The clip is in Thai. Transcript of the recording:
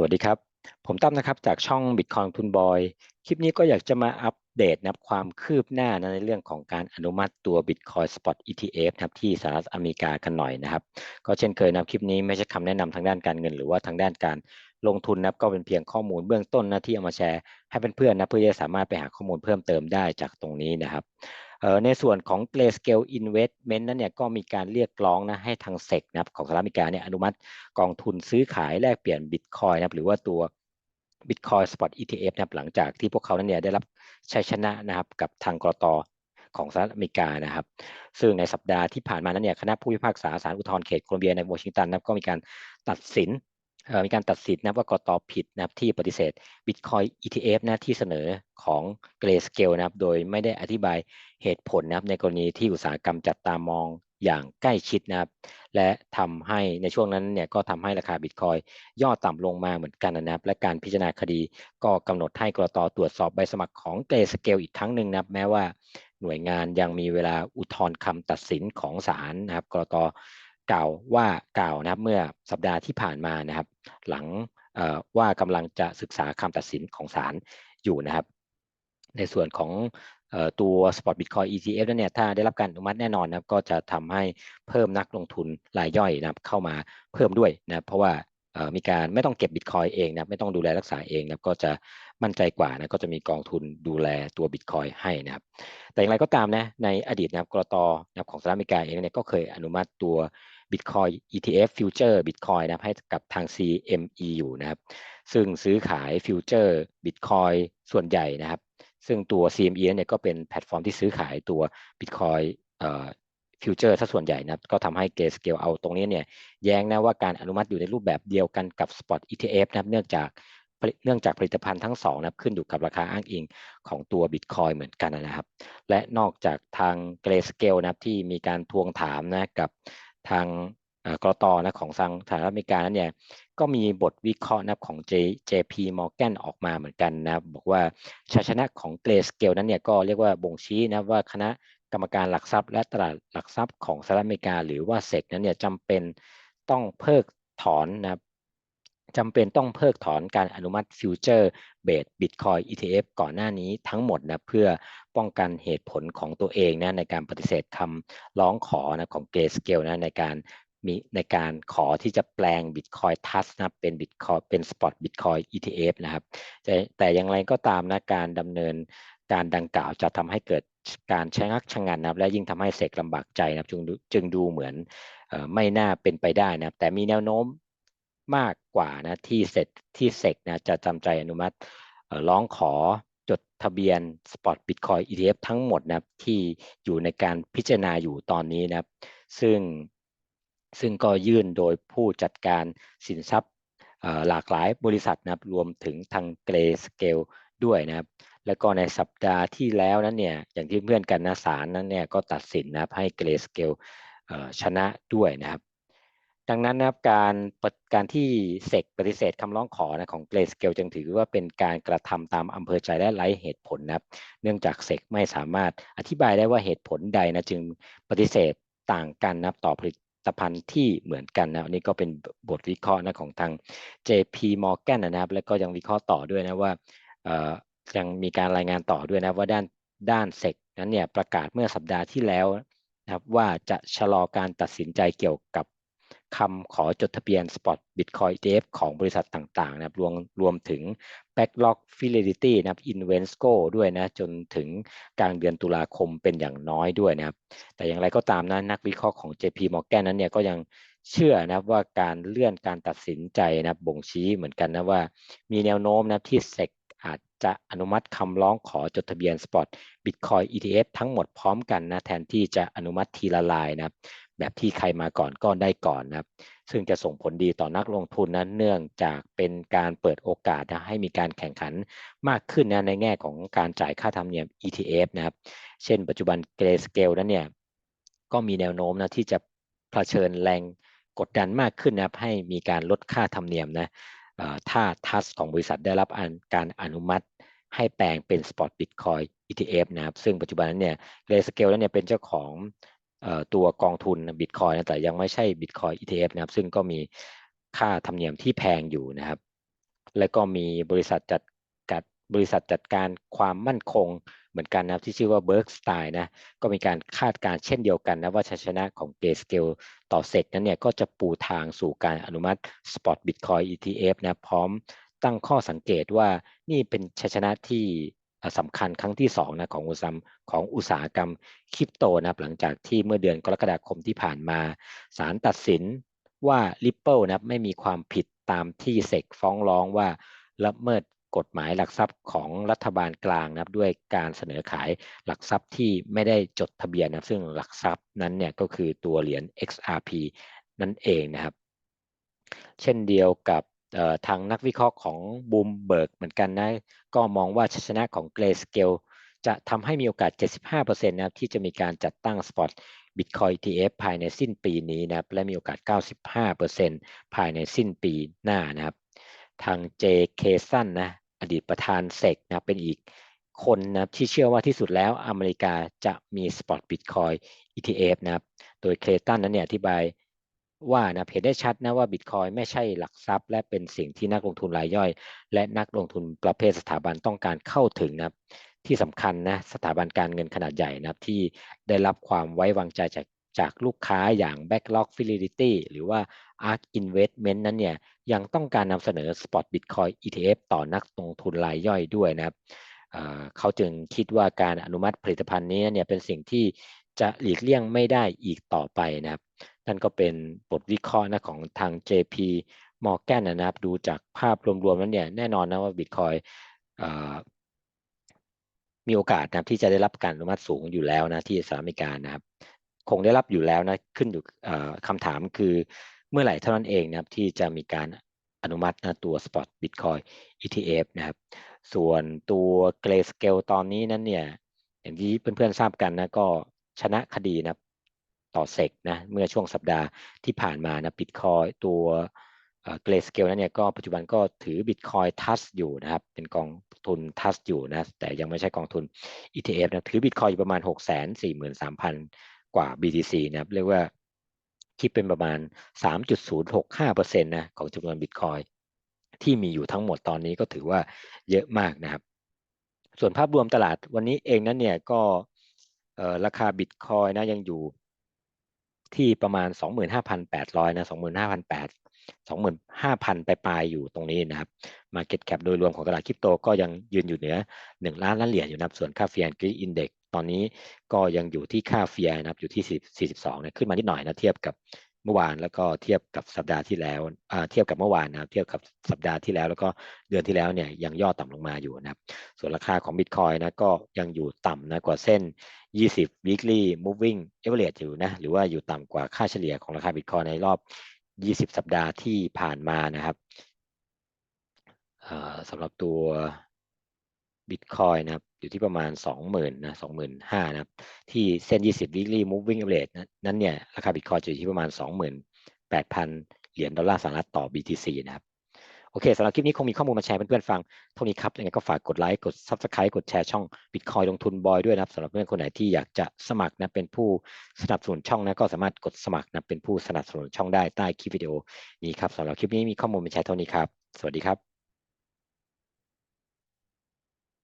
สวัสดีครับ ผมตั้มนะครับจากช่อง Bitcoin ทุนบอย คลิปนี้ก็อยากจะมาอัปเดตนะครับความคืบหน้านะในเรื่องของการอนุมัติตัว Bitcoin Spot ETF นะครับที่สหรัฐอเมริกากันหน่อยนะครับ ก็เช่นเคยนะคลิปนี้ไม่ใช่คำแนะนำทางด้านการเงิน หรือว่าทางด้านการลงทุนนะครับก็เป็นเพียงข้อมูลเบื้องต้นนะที่เอามาแชร์ให้เพื่อนๆนะเพื่อจะสามารถไปหาข้อมูลเพิ่มเติมได้จากตรงนี้นะครับ ในส่วนของ Grayscale Investment นั้นเนี่ยก็มีการเรียกร้องนะให้ทางเซกนะครับของสหรัฐอเมริกาเนี่ยอนุมัติกองทุนซื้อขายแลกเปลี่ยนบิตคอยนะครับหรือว่าตัว Bitcoin Spot ETF นะครับหลังจากที่พวกเขานั้นเนี่ยได้รับชัยชนะนะครับกับทางกรตของสหรัฐอเมริกานะครับ ซึ่งในสัปดาห์ที่ผ่านมานั้นเนี่ยคณะผู้พิพากษาศาลอุทธรณ์เขตโคลัมเบียในวอชิงตันนะครับก็มีการตัดสิน มีการตัดสินนะว่ากตผิดนะครับที่ปฏิเสธ Bitcoin ETF นะที่เสนอของ Grayscale นะครับ โดยไม่ได้อธิบายเหตุผลนะครับในกรณีที่อุตสาหกรรมจัดตามองอย่างใกล้ชิดนะครับ และทำให้ในช่วงนั้นเนี่ยก็ทำให้ราคาบิตคอยย่อต่ำลงมาเหมือนกันนะครับ และการพิจารณาคดีก็กำหนดให้กรตตรวจสอบใบสมัครของเกรสเกลอีกครั้งหนึ่งนะครับ แม้ว่าหน่วยงานยังมีเวลาอุทธรณ์คำตัดสินของศาลนะครับกรต กล่าวว่ากล่าวนะครับเมื่อสัปดาห์ที่ผ่านมานะครับ หลังว่ากำลังจะศึกษาคำตัดสินของศาลอยู่นะครับ ในส่วนของตัว Spot Bitcoin ETF นั้นเนี่ยถ้าได้รับการอนุมัติแน่นอนนะครับก็จะทำให้เพิ่มนักลงทุนรายย่อยนะครับเข้ามาเพิ่มด้วยนะเพราะว่า มีการไม่ต้องเก็บบิตคอยเองนะไม่ต้องดูแลรักษาเองนะก็จะมั่นใจกว่านะก็จะมีกองทุนดูแลตัวบิตคอยให้นะครับแต่อย่างไรก็ตามนะในอดีตนะครับกรตนะครับของสหรัฐอเมริกาเองเนี่ยก็เคยอนุมัติตัว Bitcoin ETF Future Bitcoin นะครับให้กับทาง CME อยู่นะครับซึ่งซื้อขายฟิวเจอร์ Bitcoin ส่วนใหญ่นะครับ ซึ่งตัว CME เนี่ยก็เป็นแพลตฟอร์มที่ซื้อขายตัว Bitcoin ฟิวเจอร์ถ้าส่วนใหญ่นะก็ทำให้เกสเกลเอาตรงนี้เนี่ยแย้งนะว่าการอนุมัติอยู่ในรูปแบบเดียวกันกับ Spot ETF นะครับเนื่องจากเนื่องจากผลิตภัณฑ์ทั้งสองนะขึ้นอยู่กับราคาอ้างอิงของตัว Bitcoin เหมือนกันนะครับ และนอกจากทางเกรสเกลนะที่มีการทวงถามนะกับทางกรตนะของทางสหรัฐอเมริกานั้นเนี่ยก็มีบทวิเคราะห์นะของ J, JP Morgan ออกมาเหมือนกันนะบอกว่าชัยชนะของเกรสเกลนั้นเนี่ยก็เรียกว่าบ่งชี้นะว่าคณะ กรรมการหลักทรัพย์ และตลาดหลักทรัพย์ของสหรัฐอเมริกา หรือว่าเซกนั้นเนี่ยจำเป็นต้องเพิกถอนนะจำเป็นต้องเพิกถอนการอนุมัติฟิวเจอร์เบสบิตคอย ETF ก่อนหน้านี้ทั้งหมดนะเพื่อป้องกันเหตุผลของตัวเองนะในการปฏิเสธคำร้องขอนะของเกรสเกลนะในการมีในการขอที่จะแปลง Bitcoin t u s นะเป็น Bitcoin เป็น Spot Bitcoin ETF นะครับแต่แต่อย่างไรก็ตามนะการดำเนินการดังกล่าวจะทำให้เกิด การชะงักชะงันนะครับ และยิ่งทำให้เสกลำบากใจนะครับจึงจึงดูเหมือนไม่น่าเป็นไปได้นะครับ แต่มีแนวโน้มมากกว่านะที่เสร็จที่เสกนะจะจำใจอนุมัติร้องขอจดทะเบียน Spot Bitcoin ETF ทั้งหมดนะครับที่อยู่ในการพิจารณาอยู่ตอนนี้นะครับ ซึ่งซึ่งก็ยื่นโดยผู้จัดการสินทรัพย์ หลากหลายบริษัทนะครับรวมถึงทางเกรสเกลด้วยนะครับ แล้วก็ในสัปดาห์ที่แล้วนั้นเนี่ยอย่างที่เพื่อนกันนะศาลนั้นเนี่ยก็ตัดสินนะครับให้เกรสเกลชนะด้วยนะครับ ดังนั้นนะครับการการที่เซกปฏิเสธคำร้องขอนะของเกรสเกลจึงถือว่าเป็นการกระทำตามอำเภอใจและไร้เหตุผลนะครับ เนื่องจากเซกไม่สามารถอธิบายได้ว่าเหตุผลใดนะจึงปฏิเสธต่างกันนะต่อผลิต ตภัณฑ์ที่เหมือนกันนะนี่ก็เป็นบทวิเคราะห์นะของทาง JP Morgan นะครับ แล้วก็ยังวิเคราะห์ต่อด้วยนะว่ายังมีการรายงานต่อด้วยนะว่าด้านด้านเซกนั้นเนี่ยประกาศเมื่อสัปดาห์ที่แล้วนะครับว่าจะชะลอการตัดสินใจเกี่ยวกับ คำขอจดทะเบียน Spot Bitcoin ETF ของบริษัทต่างๆนะครับรวมรวมถึง Backlog Fidelity นะครับ Invesco ด้วยนะจนถึงกลางเดือนตุลาคมเป็นอย่างน้อยด้วยนะครับ แต่อย่างไรก็ตามนะนักวิเคราะห์ของ JP Morgan นั้นเนี่ยก็ยังเชื่อนะว่าการเลื่อนการตัดสินใจนะบ่งชี้เหมือนกันนะว่า มีแนวโน้มนะที่เซกอาจจะอนุมัติคำร้องขอจดทะเบียน Spot Bitcoin ETF ทั้งหมดพร้อมกันนะแทนที่จะอนุมัติทีละลายนะครับ แบบที่ใครมาก่อนก็ได้ก่อนนะครับ ซึ่งจะส่งผลดีต่อนักลงทุนนั้นเนื่องจากเป็นการเปิดโอกาสนะให้มีการแข่งขันมากขึ้นนะในแง่ของการจ่ายค่าธรรมเนียม ETF นะครับ เช่นปัจจุบัน Grayscale นั้นเนี่ยก็มีแนวโน้มนะที่จะเผชิญแรงกดดันมากขึ้นนะครับให้มีการลดค่าธรรมเนียมนะถ้าทัสของบริษัทได้รับการอนุมัติให้แปลงเป็น Spot Bitcoin ETF นะครับ ซึ่งปัจจุบันนั้นเนี่ย Grayscale นั้นเนี่ยเป็นเจ้าของ ตัวกองทุนบิตคอยนะแต่ยังไม่ใช่บิตคอย ETF นะครับ ซึ่งก็มีค่าธรรมเนียมที่แพงอยู่นะครับ และก็มีบริษัทจัดกัดบริษัทจัดการความมั่นคงเหมือนกันนะที่ชื่อว่าเบิร์กสไตน์นะก็มีการคาดการเช่นเดียวกันนะว่าชัยชนะของเกสเกลต่อเซกนั้นเนี่ยก็จะปูทางสู่การอนุมัติสปอตบิตคอย ETF นะพร้อมตั้งข้อสังเกตว่านี่เป็นชัยชนะที่ สำคัญครั้งที่2นะของอุตสาหของอุตสาหกรรมคริปโตนะหลังจากที่เมื่อเดือนกรกฎาคมที่ผ่านมาศาลตัดสินว่า Ripple นะไม่มีความผิดตามที่เซกฟ้องร้องว่าละเมิดกฎหมายหลักทรัพย์ของรัฐบาลกลางนะครับด้วยการเสนอขายหลักทรัพย์ที่ไม่ได้จดทะเบียนนะซึ่งหลักทรัพย์นั้นเนี่ยก็คือตัวเหรียญ XRP นั่นเองนะครับ เช่นเดียวกับ ทางนักวิเคราะห์ของบูมเบิร์กเหมือนกันนะก็มองว่าชัยชนะของเกรสเกลจะทำให้มีโอกาส 75%นะครับที่จะมีการจัดตั้งสปอต Bitcoin ETF ภายในสิ้นปีนี้นะครับ และมีโอกาส 95%ภายในสิ้นปีหน้านะครับ ทางเจเคสันนะอดีตประธานเซกนะเป็นอีกคนนะที่เชื่อว่าที่สุดแล้วอเมริกาจะมีสปอตบิตคอย ETF นะครับ โดยเคลตันนั้นเนี่ยอธิบาย ว่านะเห็นได้ชัดนะว่าบิตคอยไม่ใช่หลักทรัพย์ และเป็นสิ่งที่นักลงทุนรายย่อย และนักลงทุนประเภทสถาบันต้องการเข้าถึงนะที่สำคัญนะสถาบันการเงินขนาดใหญ่นะที่ได้รับความไว้วางใจจากจากลูกค้าอย่าง Backlog Fidelity หรือว่า ARK Investment นั้นเนี่ยยังต้องการนำเสนอ Spot Bitcoin ETF ต่อนักลงทุนรายย่อยด้วยนะครับเขาจึงคิดว่าการอนุมัติผลิตภัณฑ์นี้เนี่ยเป็นสิ่งที่จะหลีกเลี่ยงไม่ได้อีกต่อไปนะครับ นั่นก็เป็นบทวิเคราะห์นะของทาง JP Morgan นะครับ ดูจากภาพรวมๆนั้นเนี่ยแน่นอนนะว่า Bitcoin มีโอกาสนะที่จะได้รับการอนุมัติสูงอยู่แล้วนะที่สหรัฐอเมริกานะครับ คงได้รับอยู่แล้วนะขึ้นอยู่คำถามคือเมื่อไหร่เท่านั้นเองนะครับที่จะมีการอนุมัตินะตัว Spot Bitcoin ETF นะครับ ส่วนตัว Grayscale ตอนนี้นั้นเนี่ย อย่างที่เพื่อนๆทราบกันนะก็ชนะคดีนะ ต่อเซกนะเมื่อช่วงสัปดาห์ที่ผ่านมานะบิตคอยตัวเกรสเกลนั้นเนี่ยก็ปัจจุบันก็ถือบิตคอยทัสอยู่นะครับ เป็นกองทุนทัสอยู่นะ แต่ยังไม่ใช่กองทุน ETF นะถือบิตคอยอยู่ประมาณ 6 4 3 0 0 0 กว่า BTC นะครับเรียกว่าคิดเป็นประมาณ 3.065%นะของจำนวนบิตคอยที่มีอยู่ทั้งหมดตอนนี้ก็ถือว่าเยอะมากนะครับ ส่วนภาพรวมตลาดวันนี้เองนั้นเนี่ยก็ราคาบิตคอยนะยังอยู่ ที่ประมาณ 25,800นะ25,800 25,000ไปปลายอยู่ตรงนี้นะครับ Market Cap โดยรวมของตลาดคริปโตก็ยังยืนอยู่เหนือ 1 ล้านล้านเหรียญอยู่นะครับ ส่วนค่าเฟียร์กรีอินเด็กตอนนี้ก็ยังอยู่ที่ค่าเฟียร์นะครับอยู่ที่ 42นะขึ้นมานิดหน่อยนะเทียบกับ มื่อวานแล้วก็เทียบกับสัปดาห์ที่แล้วเทียบกับเมื่อวานนะเทียบกับสัปดาห์ที่แล้ว แล้วก็เดือนที่แล้วเนี่ยยังย่อต่ำลงมาอยู่นะครับ ส่วนราคาของ Bitcoin นะก็ยังอยู่ต่ำนะกว่าเส้น 20 weekly moving average อยู่นะหรือว่าอยู่ต่ำกว่าค่าเฉลี่ยของราคา Bitcoin ในรอบ 20 สัปดาห์ที่ผ่านมานะครับสำหรับตัว Bitcoin นะครับอยู่ที่ประมาณ 20,000นะ25,000นะครับที่เส้น 20 weekly moving average นั้นเนี่ยราคา Bitcoin จะอยู่ที่ประมาณ 28,000 เหรียญดอลลาร์สหรัฐต่อ BTC นะครับโอเคสำหรับคลิปนี้คงมีข้อมูลมาแชร์เพื่อนๆฟังเท่านี้ครับยังไงก็ฝากกดไลค์กด Subscribe กดแชร์ช่อง Bitcoin ลงทุนบอยด้วยนะครับสำหรับเพื่อนคนไหนที่อยากจะสมัครนะเป็นผู้สนับสนุนช่องนะก็สามารถกดสมัครนะเป็นผู้สนับสนุนช่องได้ใต้คลิปวิดีโอนี้ครับสำหรับคลิปนี้มีข้อมูลมาแชร์เท่านี้ครับ สวัสดีครับ